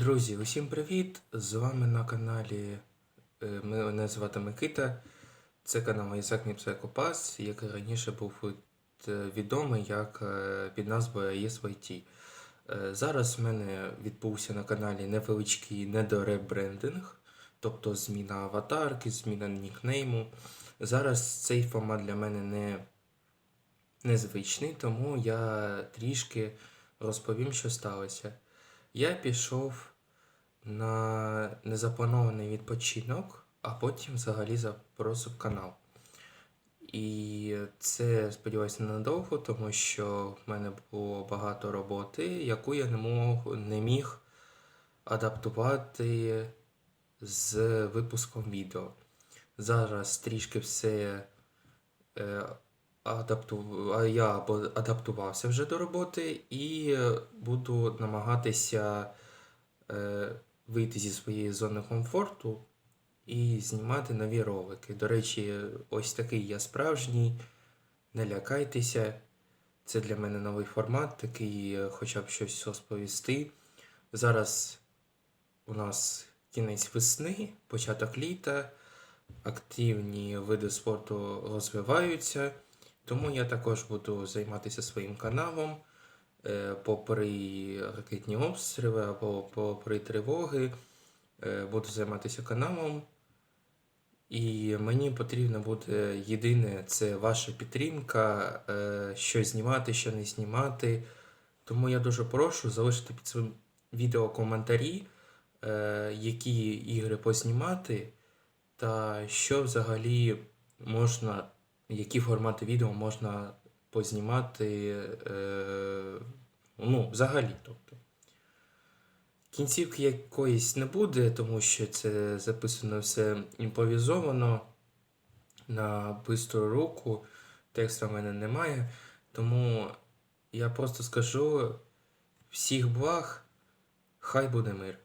Друзі, усім привіт! З вами на каналі е, мене звати Микита. Це канал Ісак Психопас, який раніше був е, відомий як е, під назвою ESYT. Зараз в мене відбувся на каналі невеличкий недоребрендинг, тобто зміна аватарки, зміна нікнейму. Зараз цей формат для мене не незвичний, тому я трішки розповім, що сталося. Я пішов на незапланований відпочинок, а потім взагалі запросив канал. І це, сподіваюся, ненадовго, тому що в мене було багато роботи, яку я не, мог, не міг адаптувати з випуском відео. Зараз трішки все е, адапту... я адаптувався вже до роботи і буду намагатися е, вийти зі своєї зони комфорту і знімати нові ролики. До речі, ось такий я справжній. Не лякайтеся. Це для мене новий формат, такий е, хоча б щось розповісти. Зараз у нас кінець весни, початок літа, активні види спорту розвиваються. Тому я також буду займатися своїм каналом, е, попри ракетні обстріли або попри тривоги. е, Буду займатися каналом. І мені потрібно буде єдине це ваша підтримка, е, що знімати, що не знімати. Тому я дуже прошу залишити під цим відео коментарі, які ігри познімати, та що взагалі можна, які формати відео можна познімати, е, ну, взагалі. тобто. Кінцівки якоїсь не буде, тому що це записано все імпровізовано на бистру руку. Тексту в мене немає. Тому я просто скажу всіх благ, хай буде мир.